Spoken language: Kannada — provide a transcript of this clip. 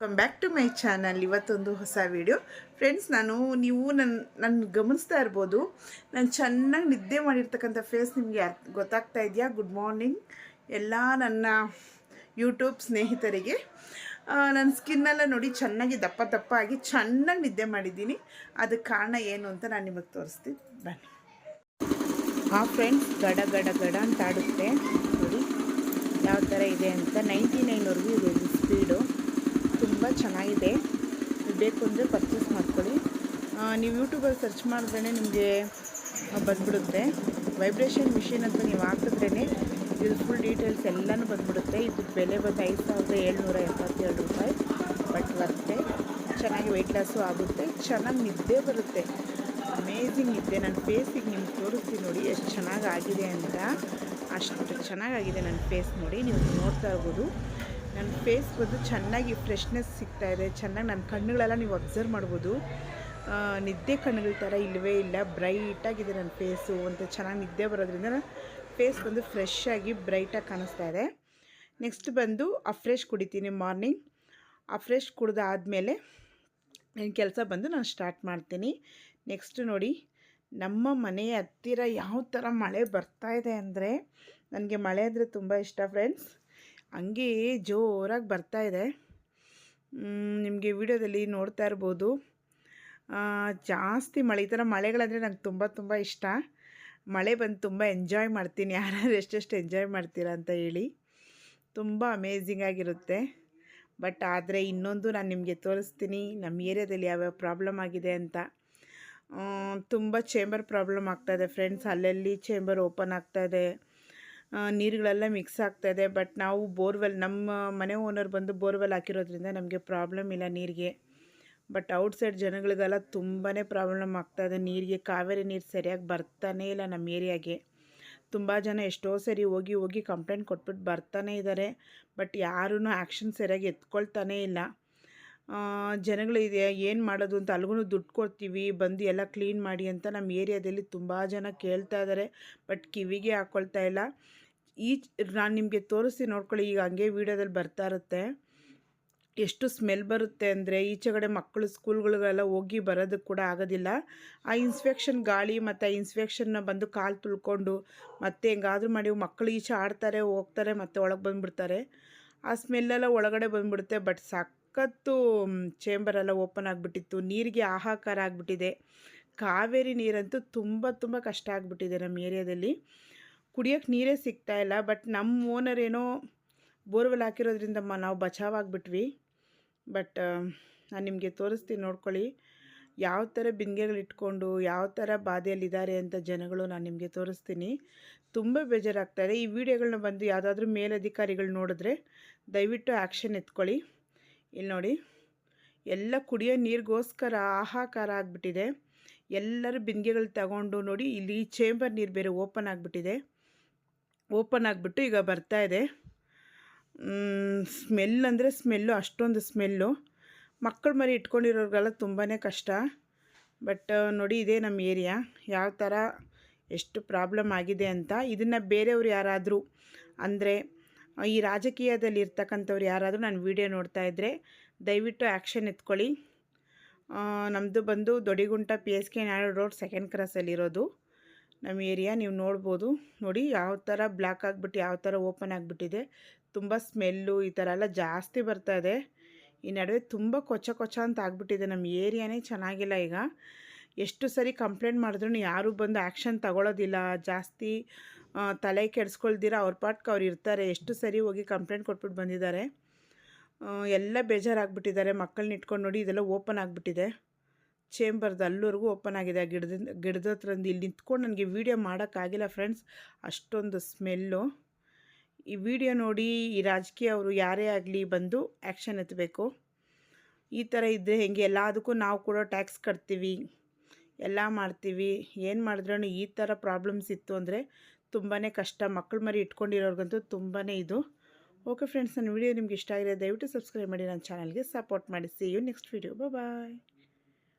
Welcome back to my channel ಇವತ್ತೊಂದು ಹೊಸ ವಿಡಿಯೋ ಫ್ರೆಂಡ್ಸ್ ನಾನು, ನೀವು ನನ್ನ ನನ್ನ ಗಮನಿಸ್ತಾ ಇರ್ಬೋದು. ನಾನು ಚೆನ್ನಾಗಿ ನಿದ್ದೆ ಮಾಡಿರ್ತಕ್ಕಂಥ ಫೇಸ್ ನಿಮಗೆ ಗೊತ್ತಾಗ್ತಾ ಇದೆಯಾ? ಗುಡ್ ಮಾರ್ನಿಂಗ್ ಎಲ್ಲ ನನ್ನ ಯೂಟ್ಯೂಬ್ ಸ್ನೇಹಿತರಿಗೆ. ನನ್ನ ಸ್ಕಿನ್ನೆಲ್ಲ ನೋಡಿ, ಚೆನ್ನಾಗಿ ದಪ್ಪ ದಪ್ಪ ಆಗಿ ಚೆನ್ನಾಗಿ ನಿದ್ದೆ ಮಾಡಿದ್ದೀನಿ. ಅದಕ್ಕೆ ಕಾರಣ ಏನು ಅಂತ ನಾನು ನಿಮಗೆ ತೋರಿಸ್ತೀನಿ. ಬನ್ನಿ. ಆ ಫ್ರೆಂಡ್ಸ್ ಗಡ ಗಡ ಗಡ ಅಂತ ಆಡುತ್ತೆ. ನೋಡಿ ಯಾವ ಥರ ಇದೆ ಅಂತ. ನೈಂಟಿ ನೈನ್ವರೆಗೂ ಇದು ಸ್ಪೀಡು ತುಂಬ ಚೆನ್ನಾಗಿದೆ. ಬೇಕು ಅಂದರೆ ಪರ್ಚೇಸ್ ಮಾಡ್ಕೊಳ್ಳಿ. ನೀವು ಯೂಟ್ಯೂಬಲ್ಲಿ ಸರ್ಚ್ ಮಾಡಿದ್ರೆ ನಿಮಗೆ ಬಂದ್ಬಿಡುತ್ತೆ. ವೈಬ್ರೇಷನ್ ಮಿಷಿನ್ ಅಂತ ನೀವು ಹಾಕಿದ್ರೇ ಇದು ಫುಲ್ ಡೀಟೇಲ್ಸ್ ಎಲ್ಲನೂ ಬಂದ್ಬಿಡುತ್ತೆ. ಇದು ಬೆಲೆ ಬಂದು ಐದು ಸಾವಿರದ ಏಳ್ನೂರ ಎಪ್ಪತ್ತೇಳು ರೂಪಾಯಿ ಬಟ್ ಬರುತ್ತೆ ಚೆನ್ನಾಗಿ ವೆಯ್ಟ್ ಲಾಸು ಆಗುತ್ತೆ. ಚೆನ್ನಾಗಿ ನಿದ್ದೆ ಬರುತ್ತೆ. ಅಮೇಝಿಂಗ್ ನಿದ್ದೆ. ನನ್ನ ಫೇಸಿಗೆ ನಿಮ್ಗೆ ತೋರಿಸ್ತೀನಿ ನೋಡಿ ಎಷ್ಟು ಚೆನ್ನಾಗಿ ಆಗಿದೆ ಅಂತ. ಅಷ್ಟು ಚೆನ್ನಾಗಾಗಿದೆ ನನ್ನ ಫೇಸ್ ನೋಡಿ. ನೀವು ನೋಡ್ತಾ ಇರ್ಬೋದು. ನನ್ನ ಫೇಸ್ ಬಂದು ಚೆನ್ನಾಗಿ ಫ್ರೆಶ್ನೆಸ್ ಸಿಗ್ತಾ ಇದೆ. ಚೆನ್ನಾಗಿ ನನ್ನ ಕಣ್ಣುಗಳೆಲ್ಲ ನೀವು ಅಬ್ಸರ್ವ್ ಮಾಡ್ಬೋದು. ಆ, ನಿದ್ದೆ ಕಣ್ಣುಗಳ ಥರ ಇಲ್ಲವೇ ಇಲ್ಲ. ಬ್ರೈಟಾಗಿದೆ ನನ್ನ ಫೇಸು ಅಂತ ಚೆನ್ನಾಗಿ ನಿದ್ದೆ ಬರೋದ್ರಿಂದ ಫೇಸ್ ಬಂದು ಫ್ರೆಶ್ ಆಗಿ ಬ್ರೈಟಾಗಿ ಕಾಣಿಸ್ತಾ ಇದೆ. ನೆಕ್ಸ್ಟ್ ಬಂದು ಅಫ್ರೆಶ್ ಕುಡಿತೀನಿ ಮಾರ್ನಿಂಗ್ ಅಫ್ರೆಶ್ ಕುಡ್ದಾದಮೇಲೆ ನನ್ನ ಕೆಲಸ ಬಂದು ನಾನು ಸ್ಟಾರ್ಟ್ ಮಾಡ್ತೀನಿ. ನೆಕ್ಸ್ಟ್ ನೋಡಿ ನಮ್ಮ ಮನೆಯ ಹತ್ತಿರ ಯಾವ ಥರ ಮಳೆ ಬರ್ತಾ ಇದೆ ಅಂದರೆ ನನಗೆ ಮಳೆ ಅಂದರೆ ತುಂಬ ಇಷ್ಟ ಫ್ರೆಂಡ್ಸ್ ಹಂಗೆ ಜೋರಾಗಿ ಬರ್ತಾ ಇದೆ. ನಿಮಗೆ ವಿಡಿಯೋದಲ್ಲಿ ನೋಡ್ತಾ ಇರ್ಬೋದು. ಜಾಸ್ತಿ ಮಳೆ, ಈ ಥರ ಮಳೆಗಳಂದರೆ ನಂಗೆ ತುಂಬ ತುಂಬ ಇಷ್ಟ. ಮಳೆ ಬಂದು ತುಂಬ ಎಂಜಾಯ್ ಮಾಡ್ತೀನಿ. ಯಾರಾದ್ರೂ ಎಷ್ಟೆಷ್ಟು ಎಂಜಾಯ್ ಮಾಡ್ತೀರಾ ಅಂತ ಹೇಳಿ. ತುಂಬ ಅಮೇಝಿಂಗ್ ಆಗಿರುತ್ತೆ. ಬಟ್ ಆದರೆ ಇನ್ನೊಂದು ನಾನು ನಿಮಗೆ ತೋರಿಸ್ತೀನಿ. ನಮ್ಮ ಏರಿಯಾದಲ್ಲಿ ಯಾವ್ಯಾವ ಪ್ರಾಬ್ಲಮ್ ಆಗಿದೆ ಅಂತ. ತುಂಬ ಚೇಂಬರ್ ಪ್ರಾಬ್ಲಮ್ ಆಗ್ತಾಯಿದೆ ಫ್ರೆಂಡ್ಸ್ ಅಲ್ಲಲ್ಲಿ ಚೇಂಬರ್ ಓಪನ್ ಆಗ್ತಾಯಿದೆ ನೀರುಗಳೆಲ್ಲ ಮಿಕ್ಸ್ ಆಗ್ತಾಯಿದೆ ಬಟ್ ನಾವು ಬೋರ್ವೆಲ್, ನಮ್ಮ ಮನೆ ಓನರ್ ಬಂದು ಬೋರ್ವೆಲ್ ಹಾಕಿರೋದ್ರಿಂದ ನಮಗೆ ಪ್ರಾಬ್ಲಮ್ ಇಲ್ಲ ನೀರಿಗೆ. ಬಟ್ ಔಟ್ಸೈಡ್ ಜನಗಳಿಗೆಲ್ಲ ತುಂಬಾ ಪ್ರಾಬ್ಲಮ್ ಆಗ್ತಾ ಇದೆ. ನೀರಿಗೆ, ಕಾವೇರಿ ನೀರು ಸರಿಯಾಗಿ ಬರ್ತಾನೇ ಇಲ್ಲ ನಮ್ಮ ಏರಿಯಾಗೆ. ತುಂಬ ಜನ ಎಷ್ಟೋ ಸರಿ ಹೋಗಿ ಹೋಗಿ ಕಂಪ್ಲೇಂಟ್ ಕೊಟ್ಬಿಟ್ಟು ಬರ್ತಾನೆ ಇದ್ದಾರೆ ಬಟ್ ಯಾರೂ ಆ್ಯಕ್ಷನ್ ಸರಿಯಾಗಿ ಎತ್ಕೊಳ್ತಾನೇ ಇಲ್ಲ. ಆ, ಜನಗಳು ಇದೆ ಏನು ಮಾಡೋದು ಅಂತ ಅಲ್ಗೂ ದುಡ್ಡು ಕೊಡ್ತೀವಿ ಬಂದು ಎಲ್ಲ ಕ್ಲೀನ್ ಮಾಡಿ ಅಂತ ನಮ್ಮ ಏರಿಯಾದಲ್ಲಿ ತುಂಬ ಜನ ಕೇಳ್ತಾ ಇದ್ದಾರೆ ಬಟ್ ಕಿವಿಗೆ ಹಾಕ್ಕೊಳ್ತಾ ಇಲ್ಲ. ಈ ನಾನು ನಿಮಗೆ ತೋರಿಸಿ ನೋಡ್ಕೊಳ್ಳಿ ಈಗ ಹಂಗೆ ವೀಡಿಯೋದಲ್ಲಿ ಬರ್ತಾ ಇರುತ್ತೆ. ಎಷ್ಟು ಸ್ಮೆಲ್ ಬರುತ್ತೆ ಅಂದರೆ ಈಚೆಗಡೆ ಮಕ್ಕಳು ಸ್ಕೂಲ್ಗಳಿಗೆಲ್ಲ ಹೋಗಿ ಬರೋದಕ್ಕೆ ಕೂಡ ಆಗೋದಿಲ್ಲ. ಆ ಇನ್ಸ್ಪೆಕ್ಷನ್ ಗಾಳಿ ಮತ್ತು ಆ ಇನ್ಸ್ಪೆಕ್ಷನ್ನ ಬಂದು ಕಾಲು ತುಳ್ಕೊಂಡು ಮತ್ತೆ ಹೆಂಗಾದ್ರೂ ಮಾಡಿ ಮಕ್ಕಳು ಈಚೆ ಆಡ್ತಾರೆ ಹೋಗ್ತಾರೆ ಮತ್ತೆ ಒಳಗೆ ಬಂದುಬಿಡ್ತಾರೆ. ಆ ಸ್ಮೆಲ್ಲೆಲ್ಲ ಒಳಗಡೆ ಬಂದುಬಿಡುತ್ತೆ ಬಟ್ ಸಖತ್ತು ಚೇಂಬರೆಲ್ಲ ಓಪನ್ ಆಗಿಬಿಟ್ಟಿತ್ತು. ನೀರಿಗೆ ಹಾಹಾಕಾರ ಆಗಿಬಿಟ್ಟಿದೆ. ಕಾವೇರಿ ನೀರಂತೂ ತುಂಬ ತುಂಬ ಕಷ್ಟ ಆಗಿಬಿಟ್ಟಿದೆ ನಮ್ಮ ಏರಿಯಾದಲ್ಲಿ. ಕುಡಿಯೋಕ್ಕೆ ನೀರೇ ಸಿಗ್ತಾ ಇಲ್ಲ. ಬಟ್ ನಮ್ಮ ಓನರ್ ಏನೋ ಬೋರ್ವೆಲ್ ಹಾಕಿರೋದ್ರಿಂದ ನಾವು ಬಚಾವಾಗ್ಬಿಟ್ವಿ. ಬಟ್ ನಾನು ನಿಮಗೆ ತೋರಿಸ್ತೀನಿ, ನೋಡ್ಕೊಳ್ಳಿ. ಯಾವ ಥರ ಬಿಂದಿಗೆಗಳು ಇಟ್ಕೊಂಡು, ಯಾವ ಥರ ಬಾಧೆಯಲ್ಲಿದ್ದಾರೆ ಅಂತ ಜನಗಳು ನಾನು ನಿಮಗೆ ತೋರಿಸ್ತೀನಿ. ತುಂಬ ಬೇಜಾರಾಗ್ತಾಯಿದೆ ಈ ವಿಡಿಯೋಗಳನ್ನ ಬಂದು ಯಾವುದಾದ್ರೂ ಮೇಲಧಿಕಾರಿಗಳು ನೋಡಿದ್ರೆ ದಯವಿಟ್ಟು ಆ್ಯಕ್ಷನ್ ಎತ್ಕೊಳ್ಳಿ. ಇಲ್ಲಿ ನೋಡಿ, ಎಲ್ಲ ಕುಡಿಯೋ ನೀರಿಗೋಸ್ಕರ ಹಾಹಾಕಾರ ಆಗಿಬಿಟ್ಟಿದೆ. ಎಲ್ಲರೂ ಬಿಂದಿಗೆಗಳು ತಗೊಂಡು ನೋಡಿ, ಇಲ್ಲಿ ಚೇಂಬರ್ ನೀರು ಬೇರೆ ಓಪನ್ ಆಗಿಬಿಟ್ಟಿದೆ. ಓಪನ್ ಆಗಿಬಿಟ್ಟು ಈಗ ಬರ್ತಾ ಇದೆ. ಸ್ಮೆಲ್ ಅಂದರೆ ಸ್ಮೆಲ್ಲು ಅಷ್ಟೊಂದು ಸ್ಮೆಲ್ಲು ಮಕ್ಕಳು ಮರಿ ಇಟ್ಕೊಂಡಿರೋರಿಗೆಲ್ಲ ತುಂಬಾ ಕಷ್ಟ. ಬಟ್ ನೋಡಿ, ಇದೇ ನಮ್ಮ ಏರಿಯಾ ಯಾವ ಥರ ಎಷ್ಟು ಪ್ರಾಬ್ಲಮ್ ಆಗಿದೆ ಅಂತ. ಇದನ್ನು ಬೇರೆಯವ್ರು ಯಾರಾದರೂ ಅಂದರೆ ಈ ರಾಜಕೀಯದಲ್ಲಿ ಇರ್ತಕ್ಕಂಥವ್ರು ಯಾರಾದರೂ ನಾನು ವಿಡಿಯೋ ನೋಡ್ತಾ ಇದ್ದರೆ ದಯವಿಟ್ಟು ಆ್ಯಕ್ಷನ್ ಎತ್ಕೊಳ್ಳಿ. ನಮ್ಮದು ಬಂದು ದೊಡಿಗುಂಟ ಪಿ ಎಸ್ ಕೆ ನಾಡು ರೋಡ್ ಸೆಕೆಂಡ್ ಕ್ರಾಸಲ್ಲಿರೋದು ನಮ್ಮ ಏರಿಯಾ, ನೀವು ನೋಡ್ಬೋದು. ನೋಡಿ, ಯಾವ ಥರ ಬ್ಲ್ಯಾಕ್ ಆಗಿಬಿಟ್ಟು, ಯಾವ ಥರ ಓಪನ್ ಆಗಿಬಿಟ್ಟಿದೆ. ತುಂಬ ಸ್ಮೆಲ್ಲು, ಈ ಥರ ಎಲ್ಲ ಜಾಸ್ತಿ ಬರ್ತಾ ಇದೆ. ಈ ನಡುವೆ ತುಂಬ ಕೊಚ್ಚ ಕೊಚ್ಚ ಅಂತ ಆಗಿಬಿಟ್ಟಿದೆ. ನಮ್ಮ ಏರಿಯಾನೇ ಚೆನ್ನಾಗಿಲ್ಲ ಈಗ. ಎಷ್ಟು ಸರಿ ಕಂಪ್ಲೇಂಟ್ ಮಾಡಿದ್ರು ಯಾರೂ ಬಂದು ಆ್ಯಕ್ಷನ್ ತಗೊಳ್ಳೋದಿಲ್ಲ ಜಾಸ್ತಿ ತಲೆ ಕೆಡಿಸ್ಕೊಳ್ದಿರ ಅವ್ರ ಪಾಟ್ಗೆ ಅವ್ರು ಇರ್ತಾರೆ. ಎಷ್ಟು ಸರಿ ಹೋಗಿ ಕಂಪ್ಲೇಂಟ್ ಕೊಟ್ಬಿಟ್ಟು ಬಂದಿದ್ದಾರೆ. ಎಲ್ಲ ಬೇಜಾರಾಗ್ಬಿಟ್ಟಿದ್ದಾರೆ. ಮಕ್ಕಳನ್ನ ಇಟ್ಕೊಂಡು ನೋಡಿ ಇದೆಲ್ಲ ಓಪನ್ ಆಗಿಬಿಟ್ಟಿದೆ. ಚೇಂಬರ್ದು ಅಲ್ಲೂರ್ಗೂ ಓಪನ್ ಆಗಿದೆ. ಆ ಗಿಡದ ಗಿಡದ ಹತ್ರಂದು ಇಲ್ಲಿ ನಿಂತ್ಕೊಂಡು ನನಗೆ ವೀಡಿಯೋ ಮಾಡೋಕ್ಕಾಗಿಲ್ಲ ಫ್ರೆಂಡ್ಸ್. ಅಷ್ಟೊಂದು ಸ್ಮೆಲ್ಲು. ಈ ವಿಡಿಯೋ ನೋಡಿ ಈ ರಾಜಕೀಯ ಅವರು ಯಾರೇ ಆಗಲಿ ಬಂದು ಆ್ಯಕ್ಷನ್ ಎತ್ತಬೇಕು ಈ ಥರ ಇದ್ದರೆ ಹೆಂಗೆ? ಎಲ್ಲದಕ್ಕೂ ನಾವು ಕೂಡ ಟ್ಯಾಕ್ಸ್ ಕಟ್ತೀವಿ. ಎಲ್ಲ ಮಾಡ್ತೀವಿ. ಏನು ಮಾಡಿದ್ರೂ ಈ ಥರ ಪ್ರಾಬ್ಲಮ್ಸ್ ಇತ್ತು ಅಂದರೆ ತುಂಬಾ ಕಷ್ಟ. ಮಕ್ಕಳು ಮರಿ ಇಟ್ಕೊಂಡಿರೋರ್ಗಂತೂ ತುಂಬಾ ಇದು. ಓಕೆ ಫ್ರೆಂಡ್ಸ್ ನನ್ನ ವಿಡಿಯೋ ನಿಮ್ಗೆ ಇಷ್ಟ ಆಗಿದೆ ದಯವಿಟ್ಟು ಸಬ್ಸ್ಕ್ರೈಬ್ ಮಾಡಿ. ನನ್ನ ಚಾನಲ್ಗೆ ಸಪೋರ್ಟ್ ಮಾಡಿ. See you next video bye